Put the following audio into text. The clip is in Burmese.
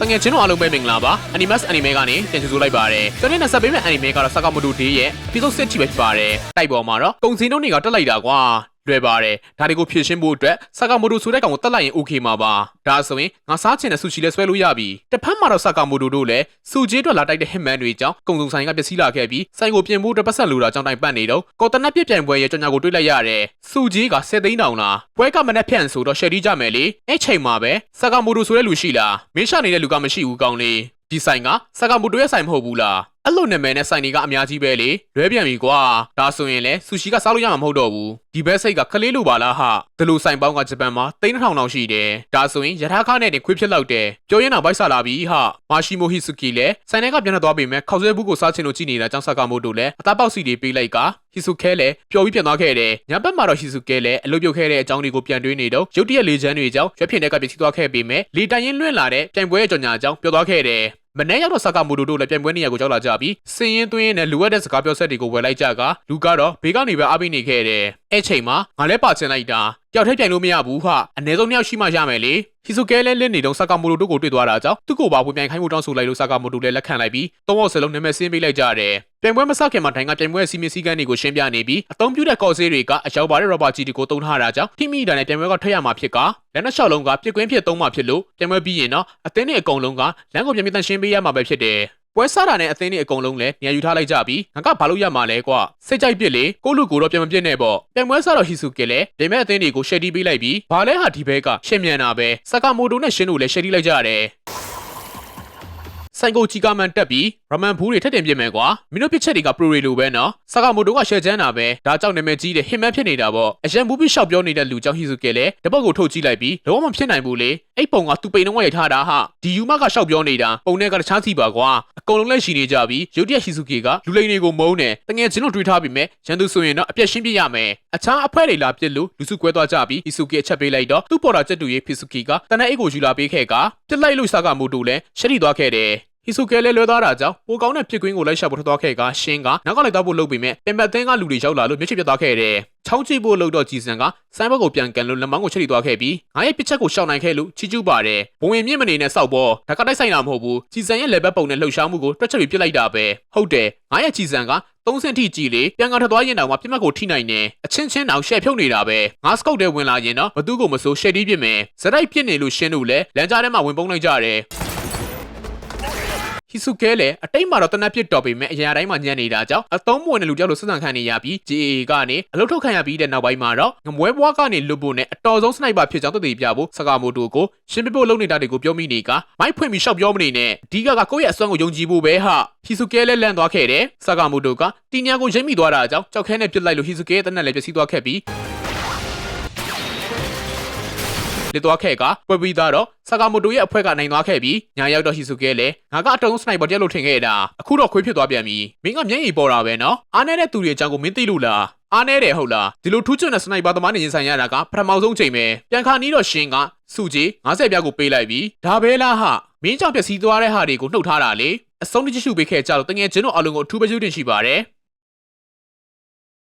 တငယ်ချင်းတို့အားလုံးပဲမင်္ဂလာပါ Animus Anime ကနေပြန်ကြိုဆိုလိုက်ပါတယ်ကျွန်တော်နဲ့ဆက်ပေးမယ့် Anime ကတော့ Sakamoto Day ရဲ့ episode 6ပဲဖြစ်ပါတယ်တိုက်ပေါ်မှာတော့ကုံစင်းတို့တွေကတက်လိုက်တာကွာ လွယ်ပါတယ်ဒါတွေကိုဖြည့်ရှင်းဖို့အတွက်ဆာကာမိုတိုဆိုတဲ့ကောင်ကိုတက်လိုက်ရင် okay မှာပါဒါဆိုရင်ငါစားချင်တဲ့ဆူရှီလဲဆွဲလို့ရပြီတစ်ဖက်မှာတော့ဆာကာမိုတိုတို့လည်းစူဂျီအတွက်လာတိုက်တဲ့ဟစ်မန်တွေကြောင့်ကုံစုံဆိုင်ကပျက်စီးလာခဲ့ပြီးဆိုင်ကိုပြင်ဖို့အတွက်ပတ်ဆက်လိုတာကြောင့်တိုင်ပတ်နေတော့ကော်တနက်ပြစ်ပြိုင်ပွဲရဲ့ကြောင်ညာကိုတွေးလိုက်ရတယ်စူဂျီက10သိန်းတောင်လားပွဲကမနဲ့ဖြန့်ဆိုတော့ရှယ်ဒီကြမယ်လေအဲ့ချိန်မှာပဲဆာကာမိုတိုဆိုတဲ့လူရှိလားမင်းရှာနေတဲ့လူကမရှိဘူးကောင်းလေးဒီဆိုင်ကဆာကာမိုတိုရဲ့ဆိုင်မဟုတ်ဘူးလား အဲ့လိုနာမည်နဲ့ဆိုင်တွေကအများကြီးပဲလေလွဲပြန်ပြီကွာဒါဆိုရင်လဲဆူရှီကစားလို့ရမှာမဟုတ်တော့ဘူးဒီဘက်စိတ်ကကလေးလိုပါလားဟာဒီလိုဆိုင်ပေါင်းကဂျပန်မှာ3000တောင်ရှိတယ်ဒါဆိုရင်ယထာခနဲ့တင်ခွေးဖြစ်လောက်တယ်ပြောရင်တော့ဗိုက်ဆလာပြီဟာမာရှိမိုဟီဆူကီလည်းဆိုင်ထဲကပြန်သွားပြီမဲ့ခောက်ဆွဲဘူးကိုစားချင်လို့ကြည်နေတာကြောင့်ဆာကာမိုတိုလည်းအသားပေါက်စီတွေပေးလိုက်ကဟီဆူခဲလည်းပျော်ပြီးပြန်သွားခဲ့တယ်ညဘက်မှာတော့ဟီဆူခဲလည်းအလုပ်ပြုတ်ခဲ့တဲ့အကြောင်းတွေကိုပြန်တွေးနေတော့ရုတ်တရက်လေချမ်းတွေကြောင့်ရွက်ဖြစ်တဲ့ကပြည့်စည်သွားခဲ့ပေမဲ့လေတိုင်ရင်လွင့်လာတဲ့ပြိုင်ပွဲရဲ့ကြော်ညာအကြောင်းပြောသွားခဲ့တယ် မနေ့ရောက်တော့ဆာကာမိုတိုတို့လည်းပြိုင်ပွဲနေရာကိုရောက်လာကြပြီးစင်ရင်သွင်းနဲ့လူဝက်တဲ့စကားပြောဆက်တွေကိုဝယ်လိုက်ကြကလူကတော့ဘေးကနေပဲအားပေးနေခဲ့တယ် အဲ့ချိန်မှာငါလည်းပါချင်လိုက်တာတယောက်ထည့်ပြိုင်လို့မရဘူးဟာအနည်းဆုံးနှစ်ယောက်ရှိမှရမယ်လေဟီဆိုကဲလည်းလင်းနေတော့ဆာကာမိုတိုတို့ကိုတွေ့သွားတာကြောင့်သူ့ကိုပါဝင်ပြိုင်ခိုင်းဖို့တောင်းဆိုလိုက်လို့ဆာကာမိုတိုလည်းလက်ခံလိုက်ပြီးသုံးယောက်စလုံးနာမည်စင်းပေးလိုက်ကြတယ်ပြိုင်ပွဲမစခင်မှာတိုင်ကပြိုင်ပွဲစီမင်းစည်းကမ်းတွေကိုရှင်းပြနေပြီးအသုံးပြုတဲ့ကော်ဆေးတွေကအရောက်ပါတဲ့ရောဘာကြီးတွေကိုတုံးထားတာကြောင့်ထိမိတာနဲ့ပြိုင်ပွဲကထွက်ရမှာဖြစ်ကလက်နှစ်လျှောက်လုံးကပြစ်ကွင်းဖြစ်သုံးမှာဖြစ်လို့ပြိုင်ပွဲပြီးရင်တော့အသင်းတွေအကုန်လုံးကလမ်းကိုပြန်ပြန်တန်ရှင်းပေးရမှာပဲဖြစ်တယ် ပွဲစားတာနဲ့အသင်းတွေအကုန်လုံးလည်းနေရာယူထားလိုက်ကြပြီးငါကဘာလို့ရမှာလဲကွာစိတ်ကြိုက်ပြစ်လေကိုလူကိုတော့ပြန်မပြစ်နဲ့ပေါ့ပြန်ပွဲစားတော့ဟီဆူကလည်းဒိမဲ့အသင်းတွေကိုရှယ်တီပေးလိုက်ပြီးဘာလဲဟာဒီဘဲကရှင်းမြန်တာပဲစကာမိုတိုနဲ့ရှင်းတို့လည်းရှယ်တီလိုက်ကြရတယ်ဆိုင်ကိုချီကာမန်တက်ပြီးရမန်ဘူးတွေထက်တင်ပြစ်မယ်ကွာမင်းတို့ပစ်ချက်တွေကပရိုရီလိုပဲနော်ဆာကာမိုတိုကရှယ်ချမ်းတာပဲဒါကြောင့်နာမည်ကြီးတဲ့ဟင်မန်ဖြစ်နေတာပေါ့အရန်ဘူးပြီးရှောက်ပြောနေတဲ့လူကြောင့်ဟီဆူကလည်းတပတ်ကိုထုတ်ကြည့်လိုက်ပြီးလုံးဝမဖြစ်နိုင်ဘူးလေ အဲ့ပုံကသူပိန်တော့ရိုက်ထားတာဟာဒီယူမကရှောက်ပြောနေတာပုံနဲ့ကတခြားစီပါကွာအကုန်လုံးလက်ရှိနေကြပြီးရုတ်တရက်ဟီဆူကီကလူလိန်တွေကိုမုန်းတယ်တငယ်ချင်းတို့တွေးထားပြီးမဲ့ရန်သူဆိုရင်တော့အပြက်ရှင်းပြရမယ်အခြားအဖွဲတွေလာပြစ်လို့လူစုကွဲသွားကြပြီးဟီဆူကီအချက်ပေးလိုက်တော့သူ့ပေါ်တာချက်တူရေးဖီဆူကီကတနက်အိတ်ကိုယူလာပေးခဲ့ကပြစ်လိုက်လို့ဆာကာမိုတိုလည်းရှက်တီသွားခဲ့တယ်ဟီဆူကဲလဲလွဲသွားတာကြောင့်ပိုကောင်းတဲ့ဖြစ်ကွင်းကိုလိုက်ရှာဖို့ထွက်သွားခဲ့ကရှင်းကနောက်ကလိုက်သွားဖို့လုပ်ပြီးမြင်ပတ်သင်းကလူတွေရောက်လာလို့မျက်ခြေပြတ်သွားခဲ့တယ်။ ချောင်းကြည့်ဖို့လုပ်တော့ကြည်စံကဆိုင်းဘက်ကိုပြန်ကန်လို့လက်မောင်းကိုချက်တီသွားခဲ့ပြီးငါရဲ့ပစ်ချက်ကိုရှောင်နိုင်ခဲ့လို့ချီကျူးပါတယ်။ဘဝင်မြင့်မနေနဲ့စောက်ပေါ်ဒါကတိုက်ဆိုင်တာမဟုတ်ဘူး။ကြည်စံရဲ့လက်ဘက်ပုံနဲ့လှုပ်ရှားမှုကိုတွက်ချက်ပြီးပြစ်လိုက်တာပဲ။ဟုတ်တယ်ငါရဲ့ကြည်စံကသုံးစင်ထိကြည်လေပြန်ကထွက်သွားရင်တောင်မှပြစ်မှတ်ကိုထိနိုင်တယ်အချင်းချင်းတောင်ရှက်ဖြုတ်နေတာပဲငါစကောက်တဲ့ဝင်လာရင်တော့ဘသူ့ကိုမဆိုရှက်တီးပြစ်မယ်ဇက်တိုက်ပြစ်နေလို့ရှင်းလို့လဲလမ်းကြားထဲမှာဝင်ပုန်းလိုက်ကြတယ် ဟီဆူကဲလည်းအတိတ်မှာတော့တနက်ပစ်တော်ပေမဲ့အရာတိုင်းမှာညံ့နေတာကြောင့်အသုံးမဝင်တဲ့လူတယောက်လိုဆက်ဆံခံနေရပြီး JA ကနေအလုတ်ထုတ်ခံရပြီးတဲ့နောက်ပိုင်းမှာတော့ငမွဲဘွားကနေလွတ်ဖို့နဲ့အတော်ဆုံးစနိုက်ပါဖြစ်ကြောင်းသိသိပြဖို့စကာမိုတိုကိုရှင်းပြဖို့လုပ်နေတာတွေကိုပြောမိနေကမိုက်ဖွင့်ပြီးရှောက်ပြောမနေနဲ့အဓိကကကိုယ့်ရဲ့အစွမ်းကိုယုံကြည်ဖို့ပဲဟာဟီဆူကဲလည်းလန့်သွားခဲ့တယ်စကာမိုတိုကတီညာကိုရိမ့်မိသွားတာကြောင့်ကြောက်ခဲနဲ့ပြစ်လိုက်လို့ဟီဆူကဲရဲ့တနက်လည်းပျက်စီးသွားခဲ့ပြီး လက်သွားခဲ့ကပွဲပြီးသားတော့ဆာကာမိုတိုရဲ့အဖွဲ့ကနိုင်သွားခဲ့ပြီးညာရောက်တော့ဟီဆူကဲလည်းငါကအတုံးစနိုက်ပါတရက်လို့ထင်ခဲ့တာအခုတော့ခွေးဖြစ်သွားပြန်ပြီမင်းကမျက်ရည်ပေါ်တာပဲနော်အားနေတဲ့သူတွေအကြောင်းကိုမင်းသိလို့လားအားနေတယ်ဟုတ်လားဒီလိုထူးချွန်တဲ့စနိုက်ပါသမားနေရင်ဆိုင်ရတာကပထမဆုံးချိန်ပဲပြန်ခါနီးတော့ရှင်ကစုကြီး90ပြားကိုပေးလိုက်ပြီးဒါပဲလားဟာမင်းကြောင့်ပျက်စီးသွားတဲ့ဟာတွေကိုနှုတ်ထားတာလေအဆုံးတကြည့်ရှုပေးခဲ့ကြတော့တငယ်ချင်းတို့အလုံးကိုအထူးပဲယူတင်ရှိပါတယ်